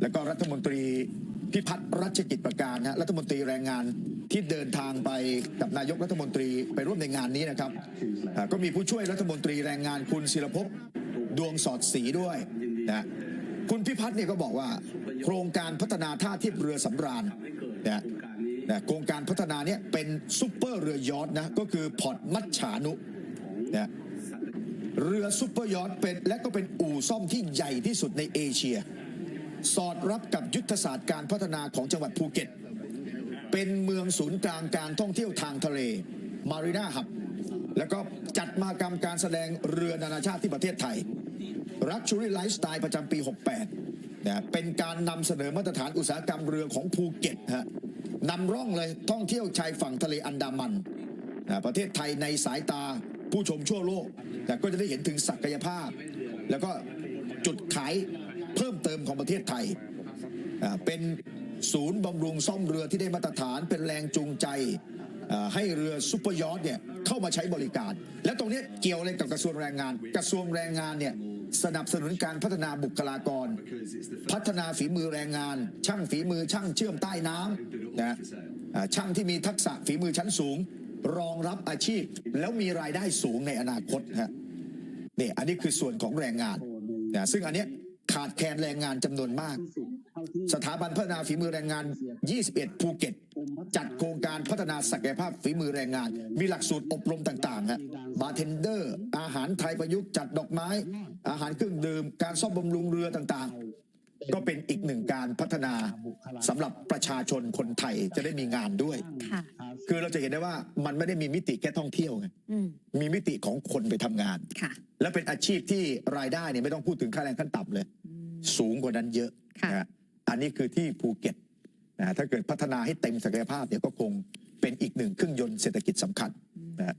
แล้วก็รัฐมนตรีพิพัฒน์รัชกิจประการนะรัฐมนตรีแรงงานที่เดินทางไปกับนายกรัฐมนตรีไปร่วมในงานนี้นะครับก็มีผู้ช่วยรัฐมนตรีแรงงานคุณศิรภพดวงสอดศรีด้วยนะคุณพิพัฒน์เนี่ยก็บอกว่า โครงการพัฒนาท่าเทียบเรือสำราญนะนะโครงการพัฒนาเนี่ยเป็นซุปเปอร์เรือยอทนะก็คือพอร์ตมัจฉานุนะเรือซุปเปอร์ยอทเป็นและก็เป็นอู่ซ่อมที่ใหญ่ที่สุดในเอเชีย สอดรับกับยุทธศาสตร์การพัฒนาของจังหวัดภูเก็ต เป็นเมืองศูนย์กลางการท่องเที่ยวทางทะเล มารีนาหับ แล้วก็จัดมากรรมการแสดงเรือนานาชาติที่ประเทศไทยรักชูรี่ไลฟ์สไตล์ประจำปี 68นะเป็นการนำเสนอมาตรฐานอุตสาหกรรมเรือของภูเก็ตฮะนำร่องเลยท่องเที่ยวชายฝั่งทะเลอันดามันนะประเทศไทยในสายตาผู้ชมทั่วโลก แต่ก็จะได้เห็นถึงศักยภาพ แล้วก็จุดขาย เพิ่มเติมของประเทศไทย เป็นศูนย์บำรุงซ่อมเรือที่ได้มาตรฐานเป็นแรงจูงใจ ให้เรือซุปเปอร์ยอทเนี่ยเข้ามาใช้บริการ และตรงนี้เกี่ยวอะไรกับกระทรวงแรงงาน กระทรวงแรงงานเนี่ยสนับสนุนการพัฒนาบุคลากร พัฒนาฝีมือแรงงาน ช่างฝีมือช่างเชื่อมใต้น้ำนะช่างที่มีทักษะฝีมือชั้นสูง รองรับอาชีพ แล้วมีรายได้สูงในอนาคตฮะนี่อันนี้คือส่วนของแรงงานนะซึ่งอันเนี้ย ขาดแคลนแรงงานจำนวนมาก สถาบันพัฒนาฝีมือแรงงาน 21 ภูเก็ต จัดโครงการพัฒนาศักยภาพฝีมือแรงงาน มีหลักสูตรอบรมต่างๆฮะบาร์เทนเดอร์ อาหารไทยประยุกต์จัดดอกไม้ อาหารเครื่องดื่ม การซ่อมบำรุงเรือต่างๆ ก็เป็นอีกหนึ่งการพัฒนาสำหรับประชาชนคนไทยจะได้มีงานด้วยค่ะคือเราจะเห็นได้ว่ามันไม่ได้มีมิติแค่ท่องเที่ยวไงอืมมีมิติของคนไปทำงานค่ะและเป็นอาชีพที่รายได้เนี่ยไม่ต้องพูดถึงค่าแรงขั้นต่ำเลยอืม สูงกว่านั้นเยอะค่ะนะฮะอันนี้คือที่ภูเก็ตนะถ้าเกิดพัฒนาให้เต็มศักยภาพเนี่ยก็คงเป็นอีกหนึ่งเครื่องยนต์เศรษฐกิจสำคัญนะฮะ